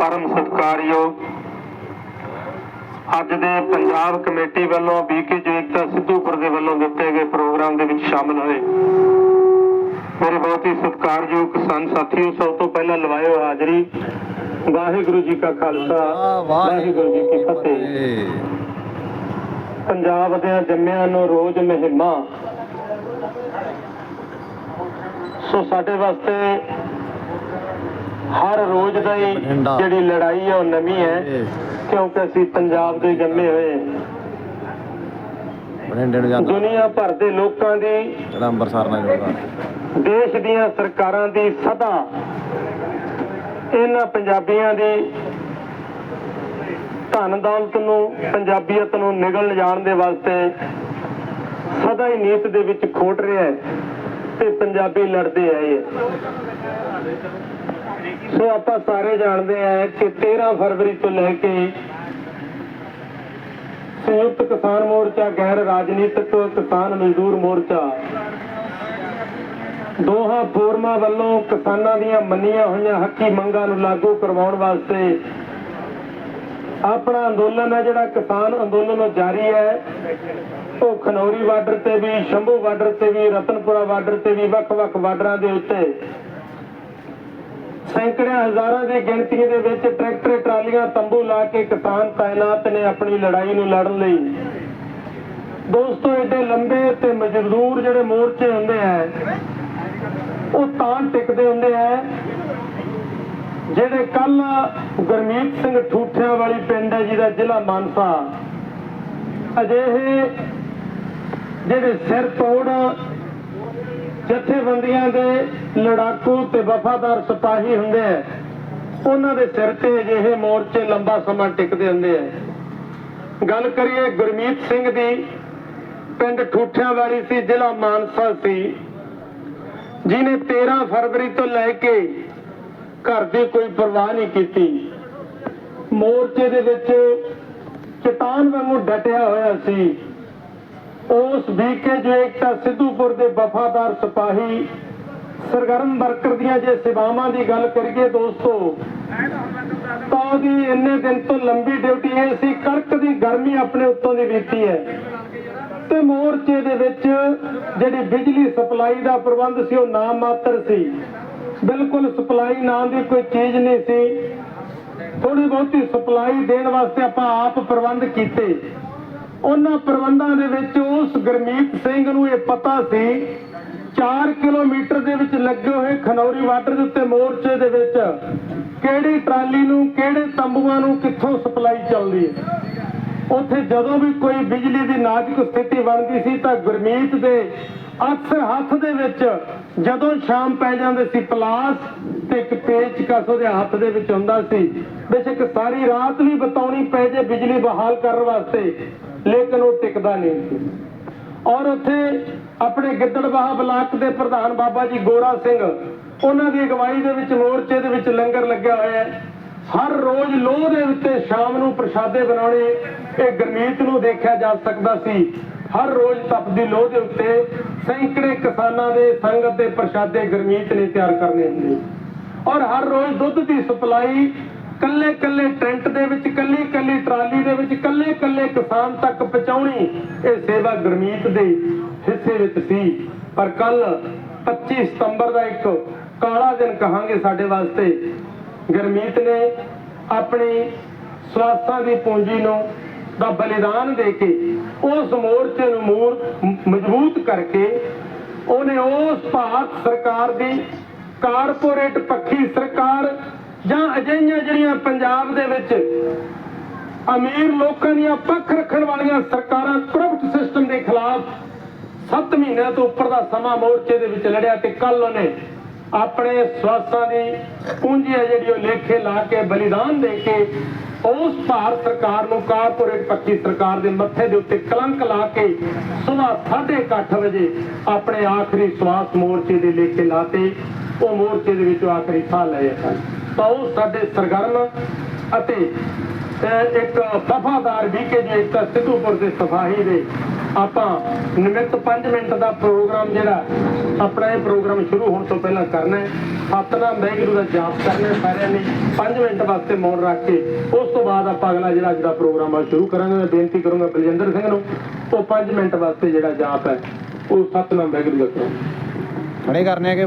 ਪਰਮ ਸਤਿਕਾਰਯੋਗ ਅੱਜ ਦੇ ਪੰਜਾਬ ਕਮੇਟੀ ਵੱਲੋਂ ਬੀਕੇ ਜੋ ਸਿੱਧੂਪੁਰ ਦੇ ਵੱਲੋਂ ਦਿੱਤੇ ਗਏ ਪ੍ਰੋਗਰਾਮ ਦੇ ਵਿੱਚ ਸ਼ਾਮਲ ਹੋਏ। ਮੇਰੇ ਬਹੁਤ ਹੀ ਸਤਿਕਾਰਯੋਗ ਕਿਸਾਨ ਸਾਥੀਓ, ਸਭ ਤੋਂ ਪਹਿਲਾਂ ਲਵਾਇਓ ਹਾਜ਼ਰੀ। ਵਾਹਿਗੁਰੂ ਜੀ ਕਾ ਖਾਲਸਾ, ਵਾਹਿਗੁਰੂ ਜੀ ਕੀ ਫਤਿਹ। ਪੰਜਾਬ ਦੇ ਜੰਮਿਆਂ ਨੂੰ ਰੋਜ਼ ਮਹਿਮਾ। ਸੋ ਸਾਡੇ ਵਾਸਤੇ ਹਰ ਰੋਜ਼ ਦਾ ਹੀ। ਜਿਹੜੀ ਲੜਾਈ ਹੈ ਉਹ ਨਵੀਂ ਹੈ ਕਿਉਂਕਿ ਅਸੀਂ ਪੰਜਾਬ ਦੇ ਜੰਮੇ ਹੋਏ। ਦੁਨੀਆ ਭਰ ਦੇ ਲੋਕਾਂ ਦੀ ਜਿਹੜਾ ਅੰਮ੍ਰਿਤਸਰ ਨਾਲ ਜੁੜਦਾ। ਦੇਸ਼ ਦੀਆਂ ਸਰਕਾਰਾਂ ਦੀ ਸਦਾ ਇਹਨਾਂ ਪੰਜਾਬੀਆਂ ਦੀ ਧਨ ਦੌਲਤ ਨੂੰ ਪੰਜਾਬੀਅਤ ਨੂੰ ਨਿਗਲ ਜਾਣ ਦੇ ਵਾਸਤੇ ਸਦਾ ਹੀ ਨੀਤ ਦੇ ਵਿੱਚ ਖੋਟ ਰਿਹਾ ਹੈ ਤੇ ਪੰਜਾਬੀ ਲੜਦੇ ਆਏ ਹੈ। ਸੋ ਆਪਾਂ ਸਾਰੇ ਜਾਣਦੇ ਆ ਕਿ 13 ਫਰਵਰੀ ਤੋਂ ਲੈ ਕੇ ਸੰਯੁਕਤ ਕਿਸਾਨ ਮੋਰਚਾ, ਗੈਰ ਰਾਜਨੀਤਿਕ ਕਿਸਾਨ ਮਜ਼ਦੂਰ ਮੋਰਚਾ, ਦੋਹਾਂ ਫੋਰਮਾਂ ਵੱਲੋਂ ਕਿਸਾਨਾਂ ਦੀਆਂ ਮੰਨੀਆਂ ਹੋਈਆਂ ਹੱਕੀ ਮੰਗਾਂ ਨੂੰ ਲਾਗੂ ਕਰਵਾਉਣ ਵਾਸਤੇ ਆਪਣਾ ਅੰਦੋਲਨ ਹੈ, ਜਿਹੜਾ ਕਿਸਾਨ ਅੰਦੋਲਨ ਉਹ ਜਾਰੀ ਹੈ। ਉਹ ਖਨੌਰੀ ਬਾਰਡਰ ਤੇ ਵੀ, ਸ਼ੰਭੂ ਬਾਰਡਰ ਤੇ ਵੀ, ਰਤਨਪੁਰਾ ਬਾਰਡਰ ਤੇ ਵੀ, ਵੱਖ-ਵੱਖ ਬਾਰਡਰਾਂ ਦੇ ਉੱਤੇ ਸੈਂਕੜਿਆਂ ਹਜ਼ਾਰਾਂ ਦੀ ਗਿਣਤੀ ਦੇ ਵਿੱਚ ਟਰੈਕਟਰ, ਟਰਾਲੀਆਂ, ਤੰਬੂ ਲਾ ਕੇ ਕਿਸਾਨ ਤਾਇਨਾਤ ਨੇ ਆਪਣੀ ਲੜਾਈ ਨੂੰ ਲੜਨ ਲਈ। ਦੋਸਤੋ, ਏਡੇ ਲੰਬੇ ਤੇ ਮਜ਼ਦੂਰ ਜਿਹੜੇ ਮੋਰਚੇ ਹੁੰਦੇ ਆ, ਉਹ ਤਾਂ ਟਿਕਦੇ ਹੁੰਦੇ ਆ, ਜਿਹੜੇ ਕੱਲ ਗੁਰਮੀਤ ਸਿੰਘ ਠੂਠਿਆਂ ਵਾਲੀ ਪਿੰਡ ਹੈ ਜਿਹਦਾ ਜ਼ਿਲ੍ਹਾ ਮਾਨਸਾ। ਅਜਿਹੇ ਜਿਹੜੇ ਸਿਰ ਤੋੜ ਜਥੇਬੰਦੀਆਂ ਦੇ ਲੜਾਕੂ ਤੇ ਵਫਾਦਾਰ ਸਿਪਾਹੀ ਹੁੰਦੇ ਆ, ਉਹਨਾਂ ਦੇ ਸਿਰ ਤੇ ਅਜਿਹੇ ਮੋਰਚੇ ਲੰਬਾ ਸਮਾਂ ਟਿਕਦੇ ਹੁੰਦੇ ਆ। ਗੱਲ ਕਰੀਏ ਗੁਰਮੀਤ ਸਿੰਘ ਦੀ, ਪਿੰਡ ਠੂਠਿਆਂ ਵਾਲੀ ਸੀ, ਜ਼ਿਲ੍ਹਾ ਮਾਨਸਾ ਸੀ। ਜਿਨੇ 13 ਫਰਵਰੀ ਤੋਂ ਲੈ ਕੇ ਘਰ ਦੀ ਕੋਈ ਪਰਵਾਹ ਨਹੀਂ ਕੀਤੀ। ਮੋਰਚੇ ਦੇ ਵਿੱਚ ਚਟਾਨ ਵਾਂਗੂ ਡਟਿਆ ਹੋਇਆ ਸੀ। ਉਸ ਵੀਕੇ ਜੋ ਏਕਤਾ ਸਿੱਧੂਪੁਰ ਦੇ ਵਫਾਦਾਰ ਸਿਪਾਹੀ ਸਰਗਰਮ ਵਰਕਰ ਦੀਆਂ ਜੇ ਸੇਵਾਵਾਂ ਦੀ ਗੱਲ ਕਰੀਏ ਦੋਸਤੋ, ਤਾਂ ਉਹਦੀ ਇੰਨੇ ਦਿਨ ਤੋਂ ਲੰਬੀ ਡਿਊਟੀ ਇਹ ਸੀ ਕੜਕ ਦੀ ਗਰਮੀ ਆਪਣੇ ਉੱਤੋਂ ਦੀ ਬੀਤੀ ਹੈ। ਤੇ ਮੋਰਚੇ ਦੇ ਵਿੱਚ ਜਿਹੜੀ ਬਿਜਲੀ ਸਪਲਾਈ ਦਾ ਪ੍ਰਬੰਧ ਸੀ, ਉਹ ਨਾਮ ਮਾਤਰ ਸੀ। ਬਿਲਕੁਲ ਸਪਲਾਈ ਨਾਂ ਦੀ ਕੋਈ ਚੀਜ਼ ਨਹੀਂ ਸੀ। ਥੋੜੀ ਬਹੁਤੀ ਸਪਲਾਈ ਦੇਣ ਵਾਸਤੇ ਆਪਾਂ ਆਪ ਪ੍ਰਬੰਧ ਕੀਤੇ। ਉਹਨਾਂ ਪ੍ਰਬੰਧਾਂ ਦੇ ਵਿੱਚ ਉਸ ਗੁਰਮੀਤ ਸਿੰਘ ਨੂੰ ਇਹ ਪਤਾ ਸੀ 4 ਕਿਲੋਮੀਟਰ ਦੇ ਵਿੱਚ ਲੱਗੇ ਹੋਏ ਖਨੌਰੀ ਵਾਟਰ ਦੇ ਉੱਤੇ ਮੋਰਚੇ ਦੇ ਵਿੱਚ ਕਿਹੜੀ ਟਰਾਲੀ ਨੂੰ, ਕਿਹੜੇ ਤੰਬੂਆਂ ਨੂੰ ਕਿੱਥੋਂ ਸਪਲਾਈ ਚੱਲਦੀ ਹੈ। ਉੱਥੇ ਜਦੋਂ ਵੀ ਕੋਈ ਬਿਜਲੀ ਦੀ ਨਾਜ਼ੁਕ ਸਥਿਤੀ ਬਣਦੀ ਸੀ ਤਾਂ ਗੁਰਮੀਤ ਦੇ ਅਕਸਰ ਹੱਥ ਦੇ ਵਿੱਚ ਜਦੋਂ ਸ਼ਾਮ ਪੈ ਜਾਂਦੇ ਸੀ, ਪਲਾਸ ਤੇ ਇੱਕ ਪੇਚਕਸ ਉਹਦੇ ਹੱਥ ਦੇ ਵਿੱਚ ਹੁੰਦਾ ਸੀ। ਬੇਸ਼ੱਕ ਸਾਰੀ ਰਾਤ ਵੀ ਬਤਾਉਣੀ ਪੈ ਜੇ ਬਿਜਲੀ ਬਹਾਲ ਕਰਨ ਵਾਸਤੇ, ਲੇਕਿਨ ਉਹ ਟਿਕਦਾ ਨਹੀਂ ਸੀ। ਔਰ ਉੱਥੇ ਆਪਣੇ ਗਿੱਦੜਬਾਹਾ ਬਲਾਕ ਦੇ ਪ੍ਰਧਾਨ ਬਾਬਾ ਜੀ ਗੋਰਾ ਸਿੰਘ, ਉਹਨਾਂ ਦੀ ਅਗਵਾਈ ਦੇ ਵਿੱਚ ਮੋਰਚੇ ਦੇ ਵਿੱਚ ਲੰਗਰ ਲੱਗਿਆ ਹੋਇਆ ਹੈ। ਹਰ ਰੋਜ਼ ਲੋਹ ਦੇ ਉੱਤੇ ਸ਼ਾਮ ਨੂੰ ਪ੍ਰਸ਼ਾਦੇ ਬਣਾਉਣੇ, ਇਹ ਗਰਮੀਤ ਨੂੰ ਦੇਖਿਆ ਜਾ ਸਕਦਾ ਸੀ। ਹਰ ਰੋਜ਼ ਤਪਦੀ ਲੋਹ ਦੇ ਉੱਤੇ ਸੈਂਕੜੇ ਕਿਸਾਨਾਂ ਦੇ ਸੰਗਤ ਦੇ ਪ੍ਰਸ਼ਾਦੇ ਗਰਮੀਤ ਨੇ ਤਿਆਰ ਕਰਨੇ ਹੁੰਦੇ। ਔਰ ਹਰ ਰੋਜ਼ ਦੁੱਧ ਦੀ ਸਪਲਾਈ ਕੱਲੇ ਕੱਲੇ ਟੈਂਟ ਦੇ ਵਿੱਚ ਕੱਲੀ ਕੱਲੀ ਟਰਾਲੀ ਦੇ ਵਿੱਚ ਕੱਲੇ ਕੱਲੇ ਕਿਸਾਨ ਤੱਕ ਪਹੁੰਚਾਉਣੀ ਇਹ ਸੇਵਾ ਗਰਮੀਤ ਦੇ ਹਿੱਸੇ ਵਿੱਚ ਸੀ। ਪਰ ਕੱਲ 25 ਸਤੰਬਰ ਦਾ ਇੱਕ ਕਾਲਾ ਦਿਨ ਕਹਾਂਗੇ ਸਾਡੇ ਵਾਸਤੇ। ਗਰਮੀਤ ਨੇ ਆਪਣੀ ਸਵਾਸਾਂ ਦੀ ਪੂੰਜੀ ਨੂੰ ਦਾ ਬਲੀਦਾਨ ਦੇ ਕੇ ਉਸ ਮੋਰਚੇ ਨੂੰ ਮੂਰ, ਮਜ਼ਬੂਤ ਕਰਕੇ ਉਹਨੇ ਉਸ ਭਾਰਤ ਸਰਕਾਰ ਦੀ ਕਾਰਪੋਰੇਟ ਪੱਖੀ ਸਰਕਾਰ ਜਾਂ ਅਜਿਹੀਆਂ ਜਿਹੜੀਆਂ ਪੰਜਾਬ ਦੇ ਵਿੱਚ ਅਮੀਰ ਲੋਕਾਂ ਦੀਆਂ ਪੱਖ ਰੱਖਣ ਵਾਲੀਆਂ ਸਰਕਾਰਾਂ ਕਰਪਟ ਸਿਸਟਮ ਦੇ ਖਿਲਾਫ 7 ਮਹੀਨਿਆਂ ਤੋਂ ਉੱਪਰ ਦਾ ਸਮਾਂ ਮੋਰਚੇ ਦੇ ਵਿੱਚ ਲੜਿਆ ਤੇ ਕੱਲ ਉਹਨੇ ਆਪਣੇ ਸਵਾਸਾਂ ਦੀ ਪੂੰਜੀ ਹੈ ਜਿਹੜੀ ਉਹ ਲੇਖੇ ਲਾ ਕੇ ਬਲੀਦਾਨ ਦੇ ਕੇ ਉਸ ਭਾਰਤ ਸਰਕਾਰ ਨੂੰ ਕਾਰਪੋਰੇਟ ਪੱਖੀ ਸਰਕਾਰ ਦੇ ਮੱਥੇ ਦੇ ਉੱਤੇ ਕਲੰਕ ਲਾ ਕੇ ਸਵੇਰ 8:30 ਵਜੇ ਆਪਣੇ ਆਖਰੀ ਸਵਾਸ ਮੋਰਚੇ ਦੇ ਲੇਖੇ ਲਾਤੇ। ਉਹ ਮੋਰਚੇ ਦੇ ਵਿੱਚੋਂ ਆਖਰੀ ਸਾਹ ਲਏ ਸਨ। ਤਾਂ ਉਹ ਸਾਡੇ ਸਰਗਰਮ ਅਤੇ ਇੱਕ ਵਫਾਦਾਰ ਵੀਕੇ ਜੋ ਇੱਕ ਸਿੱਧੂਪੁਰ ਦੇ ਸਫਾਹੀ ਦੇ ਆਪਾਂ ਨਿਮਿਤ 5 ਮਿੰਟ ਦਾ ਪ੍ਰੋਗਰਾਮ ਜਿਹੜਾ, ਆਪਣਾ ਇਹ ਪ੍ਰੋਗਰਾਮ ਸ਼ੁਰੂ ਹੋਣ ਤੋਂ ਪਹਿਲਾਂ ਕਰਨਾ ਹੈ। ਸਤਨਾਮ ਵਾਹਿਗੁਰੂ ਦਾ ਜਾਪ ਕਰਨਾ ਸਾਰਿਆਂ ਨੇ। 5 ਮਿੰਟ ਵਾਸਤੇ ਮੌਨ ਰੱਖ ਕੇ, ਉਸ ਤੋਂ ਬਾਅਦ ਆਪਾਂ ਅਗਲਾ ਜਿਹੜਾ ਅੱਜ ਦਾ ਪ੍ਰੋਗਰਾਮ ਆ ਸ਼ੁਰੂ ਕਰਾਂਗੇ। ਮੈਂ ਬੇਨਤੀ ਕਰੂੰਗਾ ਬਲਜਿੰਦਰ ਸਿੰਘ ਨੂੰ, ਉਹ 5 ਮਿੰਟ ਵਾਸਤੇ ਜਿਹੜਾ ਜਾਪ ਹੈ, ਉਹ ਸਤਨਾਮ ਵਾਹਿਗੁਰੂ ਦਾ ਕਰੋ। ਖੜੇ ਕਰਨੇ ਆ ਕਿ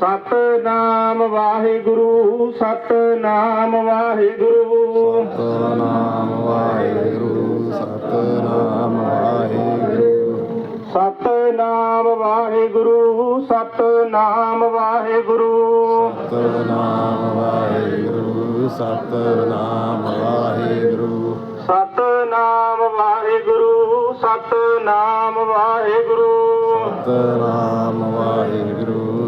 ਸਤਨਾਮ ਵਾਹਿਗੁਰੂ ਸਤਨਾਮ ਵਾਹਿਗੁਰੂ। ਸਤਨਾਮ ਵਾਹਿਗੁਰੂ ਸਤਨਾਮ ਵਾਹਿਗੁਰੂ। ਸਤਨਾਮ ਵਾਹਿਗੁਰੂ ਸਤਨਾਮ ਵਾਹਿਗੁਰੂ। ਸਤਨਾਮ ਵਾਹਿਗੁਰੂ ਸਤਨਾਮ ਵਾਹਿਗੁਰੂ। ਸਤਨਾਮ ਵਾਹਿਗੁਰੂ ਸਤਨਾਮ ਵਾਹਿਗੁਰੂ। ਸਤਨਾਮ ਵਾਹਿਗੁਰੂ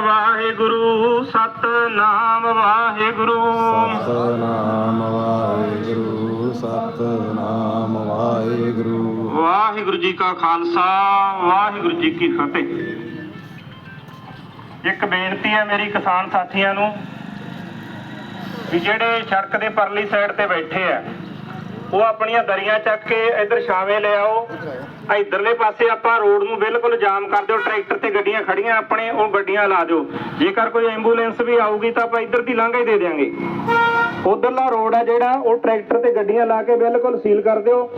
ਵਾਹਿਗੁਰੂ ਸਤਨਾਮ ਵਾਹਿਗੁਰੂ। ਸਤਨਾਮ ਵਾਹਿਗੁਰੂ ਸਤਨਾਮ ਵਾਹਿਗੁਰੂ। ਵਾਹਿਗੁਰੂ ਜੀ ਕਾ ਖਾਲਸਾ ਵਾਹਿਗੁਰੂ ਜੀ ਕੀ ਫਤਿਹ। ਇੱਕ ਬੇਨਤੀ ਹੈ ਮੇਰੀ ਕਿਸਾਨ ਸਾਥੀਆਂ ਨੂੰ ਵੀ ਜਿਹੜੇ ਸੜਕ ਦੇ ਪਰਲੀ ਸਾਈਡ ਤੇ ਬੈਠੇ ਆ ਉਹ ਆਪਣੀਆਂ ਦਰੀਆਂ ਚੱਕ ਕੇ ਇੱਧਰ ਛਾਵੇਂ ਲੈ ਆਓ। ਇਧਰਲੇ ਪਾਸੇ ਆਪਾਂ ਰੋਡ ਨੂੰ ਬਿਲਕੁਲ ਜਾਮ ਕਰ ਦਿਓ, ਟਰੈਕਟਰ ਤੇ ਗੱਡੀਆਂ ਖੜੀਆਂ, ਆਪਣੇ ਉਹ ਗੱਡੀਆਂ ਲਾ ਦਿਓ। ਜੇਕਰ ਕੋਈ ਐਂਬੂਲੈਂਸ ਵੀ ਆਊਗੀ ਤਾਂ ਆਪਾਂ ਇੱਧਰ ਦੀ ਲਾਂਘਾ ਹੀ ਦੇ ਦਿਆਂਗੇ। ਉਧਰਲਾ ਰੋਡ ਆ ਜਿਹੜਾ, ਉਹ ਟਰੈਕਟਰ ਤੇ ਗੱਡੀਆਂ ਲਾ ਕੇ ਬਿਲਕੁਲ ਸੀਲ ਕਰ ਦਿਓ।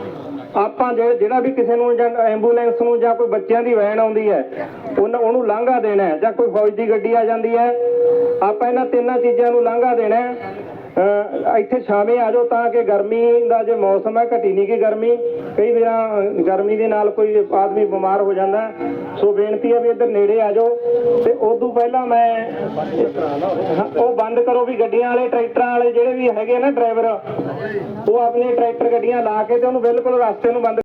ਆਪਾਂ ਜਿਹੜਾ ਵੀ ਕਿਸੇ ਨੂੰ ਜਾਂ ਐਂਬੂਲੈਂਸ ਨੂੰ ਜਾਂ ਕੋਈ ਬੱਚਿਆਂ ਦੀ ਵੈਨ ਆਉਂਦੀ ਹੈ, ਉਹਨਾਂ, ਉਹਨੂੰ ਲਾਂਘਾ ਦੇਣਾ ਜਾਂ ਕੋਈ ਫੌਜ ਦੀ ਗੱਡੀ ਆ ਜਾਂਦੀ ਹੈ, ਆਪਾਂ ਇਹਨਾਂ ਤਿੰਨਾਂ ਚੀਜ਼ਾਂ ਨੂੰ ਲਾਂਘਾ ਦੇਣਾ ਇੱਥੇ ਛਾਵੇਂ ਆ ਜਾਓ ਤਾਂ ਕਿ ਗਰਮੀ ਦਾ ਜੇ ਮੌਸਮ ਹੈ, ਘਟੀ ਨਹੀਂ ਕਿ ਗਰਮੀ। ਕਈ ਵਾਰ ਗਰਮੀ ਦੇ ਨਾਲ ਕੋਈ ਆਦਮੀ ਬਿਮਾਰ ਹੋ ਜਾਂਦਾ ਸੋ ਬੇਨਤੀ ਹੈ ਵੀ ਇੱਧਰ ਨੇੜੇ ਆ ਜਾਓ ਤੇ ਉਦੋਂ ਪਹਿਲਾਂ ਮੈਂ, ਉਹ ਬੰਦ ਕਰੋ ਵੀ ਗੱਡੀਆਂ ਵਾਲੇ, ਟਰੈਕਟਰਾਂ ਵਾਲੇ ਜਿਹੜੇ ਵੀ ਹੈਗੇ ਨਾ ਡਰਾਈਵਰ, ਉਹ ਆਪਣੇ ਟਰੈਕਟਰ ਗੱਡੀਆਂ ਲਾ ਕੇ ਤੇ ਉਹਨੂੰ ਬਿਲਕੁਲ ਰਸਤੇ ਨੂੰ ਬੰਦ